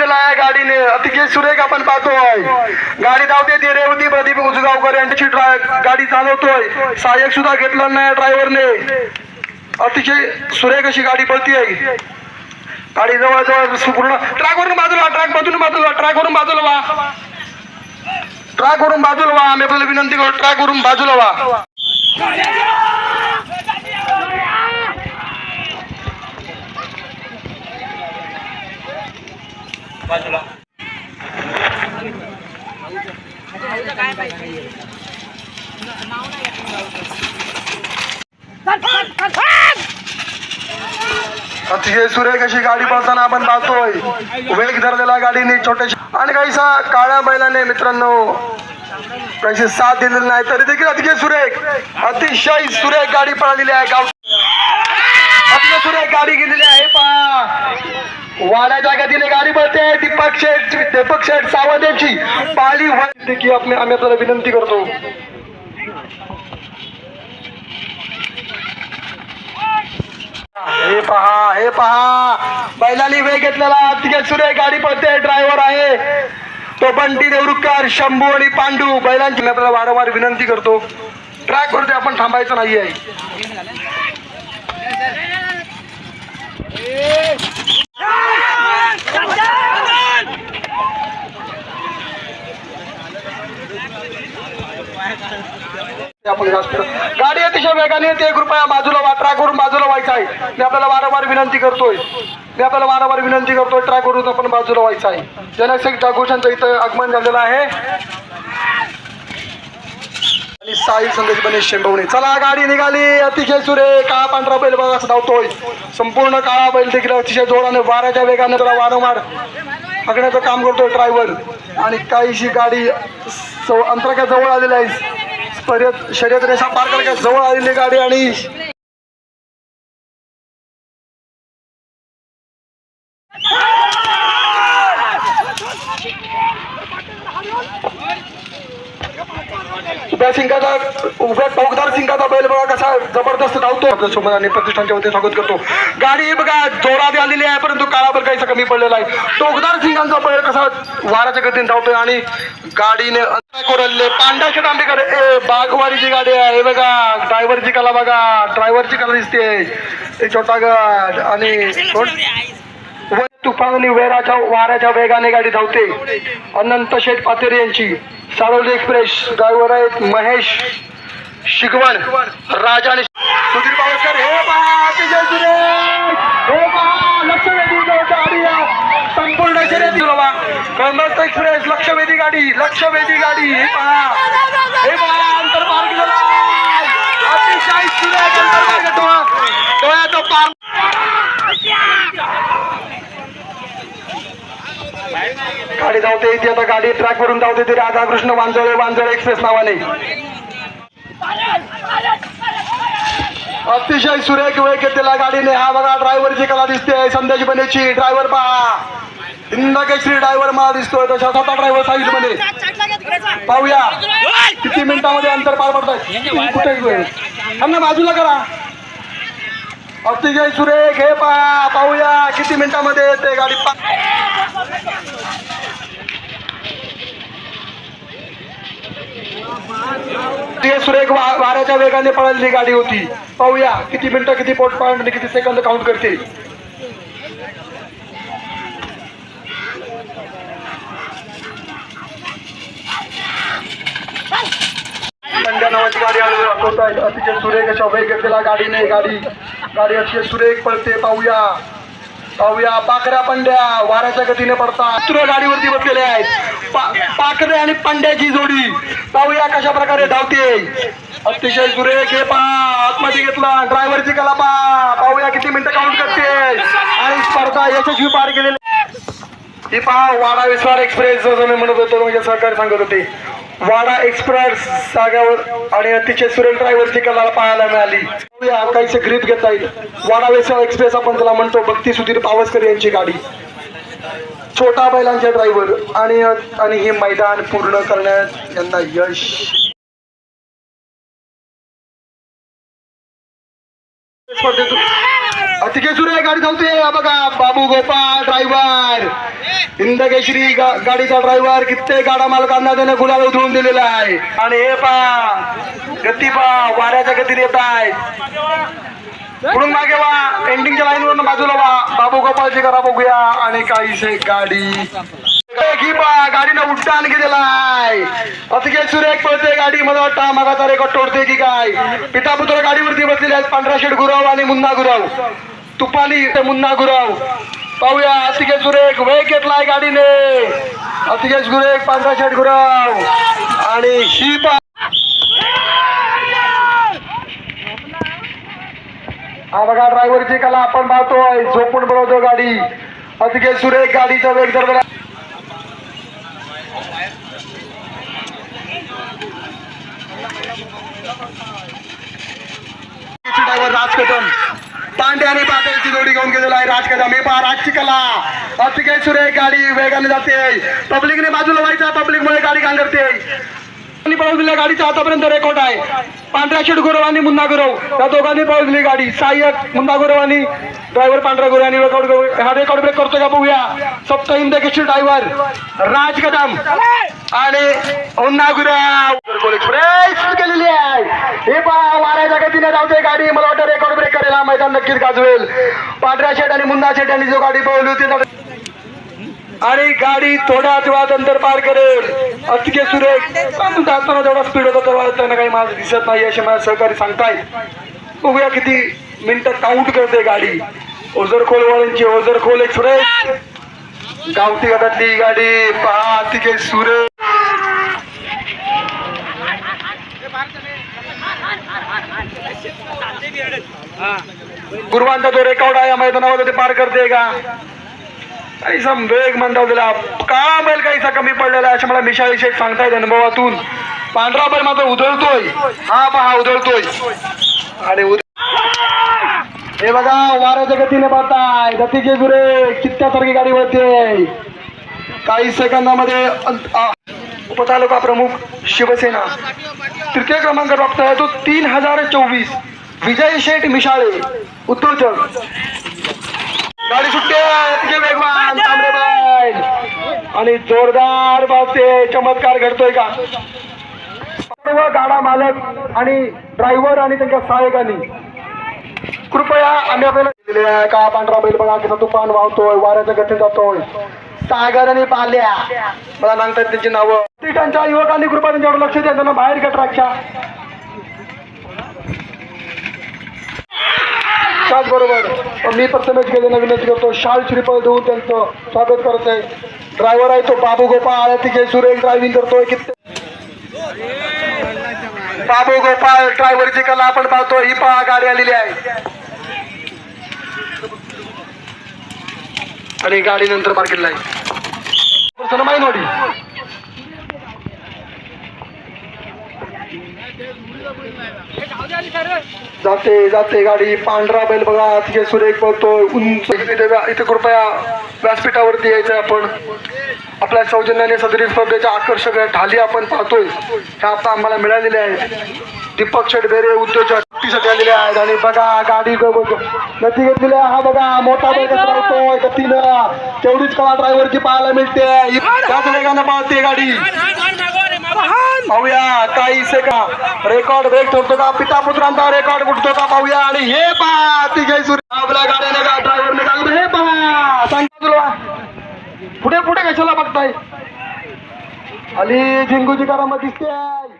घेतलेला आहे गाडीने. अतिशय सुरेख आपण पाहतोय. गाडी धावते ती रेवती प्रदीप उजगावकर यांची गाडी चालवतोय. सहाय्यक सुद्धा घेतला नाही ड्रायव्हरने. अतिशय सुरेख अशी गाडी पळतीये. गाडी जवळ जवळ पूर्ण ट्रॅक वरून बाजूला ट्रॅक मधून बाजूला ट्रॅक वरून बाजूला वा. ट्रॅक वरून बाजूला वा. आम्ही आपल्याला विनंती करू ट्रॅक वरून बाजूला वा. अतिशय सुरेख अशी गाडी पळताना आपण पाहतोय. वेग धरलेला गाडीने छोट्याशी आणि काहीसा काळ्या बैलाने मित्रांनो काहीशी साथ दिलेली नाही तरी देखील अतिशय सुरेख अतिशय सुरेख गाडी पळालेली आहे. गाव अतिशय सुरेख गाडी गेलेली आहे. पहा वाड्याच्या गतीने गाडी पळते दीपक शेठ दीपक शेठ सावंत यांची पाली वाजते की आपण आम्ही आपल्याला विनंती करतो. हे पहा हे पहा. बैलांनी वेग घेतलेला अतिशय सुरे गाडी पडते ड्रायव्हर आहे. तो बंटी देवरुकर शंभू आणि पांडू बैलांची मी आपल्याला वारंवार विनंती करतो. ट्रॅक वरती आपण थांबायचं नाही आहे आपण गाडी अतिशय वेगाने येते. कृपया बाजूला वा ट्रॅक वरून बाजूला व्हायचं आहे. मी आपल्याला वारंवार विनंती करतोय. मी आपल्याला वारंवार विनंती करतोय. ट्रॅक वरून आपण बाजूला व्हायचं आहे. जनसेक घोषांचं इथं आगमन झालेलं आहे. आणि साई संदेश गणेश शेंबवणे. चला गाडी निघाली. अतिशय सुरे. काळा पांढरा बैल बघा असं धावतोय. संपूर्ण काळा बैल देखील अतिशय जोराने वाऱ्याच्या वेगाने त्याला वारंवार हाकण्याचं काम करतोय ड्रायव्हर आणि काहीशी गाडी सव- अंतराच्या जवळ आलेली आहे. शर्यत शर्यत रेसा पार करायच्या जवळ आलेली गाडी आणि उभ्या सिंगाचा उभ्या टोकदार सिंगाचा बैल बघा कसा जबरदस्त धावतो. आपल्यासोबत आणि प्रतिष्ठानच्या वतीने स्वागत करतो. गाडी बघा जोरात आलेली आहे परंतु काळाभर काहीसा कमी पडलेला आहे. टोकदार सिंगांचा बैल कसा वाराच्या गतीने धावतोय आणि गाडीने अंतरा कोरडले. पांढऱ्याच्या तांबेकर ए बागवारीची गाडी आहे. हे बघा ड्रायव्हरची कला बघा. ड्रायव्हरची कला दिसते छोटा गट आणि व तुफान वेराच्या वाऱ्याच्या वेगाने गाडी धावते. अनंत शेठ पातेरे यांची सारोली एक्सप्रेस ड्रायव्हर आहेत महेश शिकवण राजा आणि सुधीर पावसकर हे पहा हे संपूर्ण शर्यती बाबा कळमस्त एक्सप्रेस लक्षवेधी गाडी लक्षवेधी गाडी हे पहा. हे पहा अंतर्मार्ग झाला. अतिशय सुरेख अंतर्मार्ग तो डोळ्याचा पार गाडी धावते इथे आता गाडी ट्रॅक वरून जाऊते ते राधाकृष्ण वांजळे वांजळे एक्सप्रेस नावाने. अतिशय सुरेख वेळ घेतलेला गाडीने. हा बघा ड्रायव्हरची कला दिसते संदेश बनेची ड्रायव्हर पहा. इंदकेश्री ड्रायव्हर मला दिसतोय. तशा स्वतः ड्रायव्हर साईडमध्ये. पाहूया. किती मिनिटामध्ये अंतर पार पडतात कुठे त्यांना बाजूला करा. अतिशय सुरेख. हे पहा पाहूया. किती मिनिटामध्ये येते गाडी पा ते सुरेख वा- वाऱ्याच्या वेगाने पळालेली गाडी होती. पाहूया किती मिनिटं किती पोट पॉईंट आणि किती सेकंद काउंट करते नावाची गाडी आलेली दाखवत आहे अतिशय सुरेख अशा वेग घेतलेला गाडीने गाडी गाडी अतिशय सुरेख पडते पाहूया. पाहूया पाखऱ्या पंड्या वाऱ्याच्या गतीने पडतात. तुला गाडीवरती बसलेले आहेत. पाकडे पाखरे आणि पांड्याची जोडी. पाहूया कशा प्रकारे धावते अतिशय सुरेख हे पा. आतमध्ये घेतला. ड्रायव्हरची कला पहा पाहूया किती मिनिटं काउंट करते. आणि स्पर्धा यशस्वी पार केलेली. ही पहा वाडा विस्वार एक्सप्रेस जसं मी म्हणत होतो म्हणजे सहकारी सांगत होते. वाडा एक्सप्रेस जाग्यावर आणि अतिशय सुरेल ड्रायव्हरची कला पाहायला मिळाली. या ग्रीप घेता येईल. वाडा विस्वार एक्सप्रेस आपण त्याला म्हणतो भक्ती सुधीर पावसकर यांची गाडी. छोटा बैलांचे ड्रायव्हर आणि आणि हे मैदान पूर्ण करण्यात यांना यश. स्पर्धेतून अतिके सुरे गाडी धावते. बघा बाबू गोपाळ ड्रायव्हर हिंदकेशरी गा- गाडीचा ड्रायव्हर कित्येक गाडा मालकांना त्याने गुलाल उधळून दिलेला आहे. आणि हे पा गती पा वाऱ्याच्या गतीने येत आहे. म्हणून मागे वा एंडिंगच्या लाईन वरून बाजूला वा. बाबू गोपाळची करा बघूया. आणि काहीसे गाडी. गाडी ना उड्डाण केलेलाय आहे. अतिके सुरेख पळते गाडी. मला वाटतं मगाचा रेकॉर्ड तोडते की काय? पिता पुत्र गाडीवरती बसलेले आहेत. पांढरा शेड गुराव आणि मुन्ना गुराव. तुपाली ते मुन्ना गुराव. पाहूया अतिकेश सुरेख वेग घेतलाय गाडीने. अतिकेश गुरेख पांढरा शेड गुराव. आणि ही पा हा बघा ड्रायव्हरची कला आपण पाहतोय. झोपून बनवतो गाडी. अतिशय सुरेख गाडीचा वेग जर ड्रायव्हर राज कदम पांडे आणि पाटीलची जोडी घेऊन गेलेला आहे राज कदम हे पहा राजची कला. अतिशय सुरेख गाडी वेगाने जाते. पब्लिकने बाजूला व्हायचा. पब्लिकमुळे गाडी घालते आणि पळवलेल्या गाडीचा आतापर्यंत रेकॉर्ड आहे. पांढरा शेड गुरव आणि मुन्ना गुरव. या दोघांनी दिली गाडी. सहाय्यक मुन्ना गुरव आणि ड्रायव्हर पांढरा गुरव आणि रेकॉर्ड हा रेकॉर्ड ब्रेक करतो का बघूया. सप्त हिंद ड्रायव्हर राज कदम आणि मुन्ना गुरव. एक्सप्रेस केलेली आहे. हे पहा वाऱ्याच्या गतीने धावते गाडी. मला वाटतं रेकॉर्ड ब्रेक करेल हा मैदान नक्कीच गाजवेल. पांढऱ्या शेड आणि मुन्ना शेट यांनी जो गाडी पळवली होती आणि गाडी थोड्याच वेळात अंतर पार करेल. अतिके सुरेख. पण जाताना जेवढा स्पीड होता तेव्हा त्यांना काही माझं दिसत नाही असे मला सहकारी सांगतायत. बघूया किती मिनिटं काउंट करते गाडी. ओझर खोलवाल्यांची ओझर खोल एक्सप्रेस गावठी गटातली गाडी पहा अतिके सुरेख. गुरुवांचा जो रेकॉर्ड आहे या मैदानावर ते पार करते का? काहीसा वेग मंदावलेला काळा बैल काहीसा कमी पडलेला आहे असं मला मिशाई शेख सांगतायत अनुभवातून. पांढरा बैल मात्र उधळतोय. हा पहा उधळतोय. आणि उध हे बघा वाऱ्याच्या गतीने पाहताय. गतीचे गुरे चित्त्यासारखी गाडी वळते. काही सेकंदामध्ये उपतालुका प्रमुख शिवसेना. तृतीय क्रमांक प्राप्त आहे तो तीन हजार चोवीस. विजय शेठ मिशाळे उद्योजक गाडी सुटते. वेगवान तांबडे आणि जोरदार बाबते चमत्कार घडतोय का? सर्व गाडा मालक आणि ड्रायव्हर आणि त्यांच्या सहाय्यकांनी. कृपया आम्ही आपल्याला दिलेले आहे का? पांढरा बैल बघा कसा तुफान वाहतोय वाऱ्याच्या गती जातोय. सागर आणि पाल्या मला सांगतात त्यांची नावं. त्यांच्या युवकांनी कृपया त्यांच्यावर लक्ष द्या त्यांना बाहेर घ्या त्याचबरोबर मी प्रथमेश गेलेला विनंती करतो शाल श्रीफळ देऊन त्यांचं स्वागत करत आहे. ड्रायव्हर आहे तो बाबू गोपाळ. तिथे सुरेख ड्रायव्हिंग करतोय. किती बाबू गोपाळ ड्रायव्हरची कला आपण पाहतो ही पहा गाडी आलेली आहे. आणि गाडी नंतर मार्केटला आहे. सनमाईनवाडी जाते जाते गाडी. पांढरा बैल बघा तिथे सुरेख बघतोय. उंच. इथे इथे कृपया व्यासपीठावरती यायचं आपण. आपल्या सौजन्याने सदरी स्पर्धेच्या आकर्षक ढाली आपण पाहतोय. ह्या आता आम्हाला मिळालेल्या आहेत. दीपक शेडबेरे उद्योजक. साठी आलेले आहेत आणि बघा गाडी गती घेतलेली. हा बघा मोठा बैल कसा गतीनं. तेवढीच कला ड्रायव्हरची पाहायला मिळते. त्याच वेगानं पाहते गाडी. पाहूया काही से का रेकॉर्ड ब्रेक ठरतो का? पिता पुत्रांचा रेकॉर्ड उठतो का? पाहूया. आणि हे पहा ती काही सुरू आपल्या गाड्याने का ड्रायव्हरने का? हे पहा सांगता तुला. पुढे पुढे कशाला बघताय? आली झिंगूची करामत दिसते.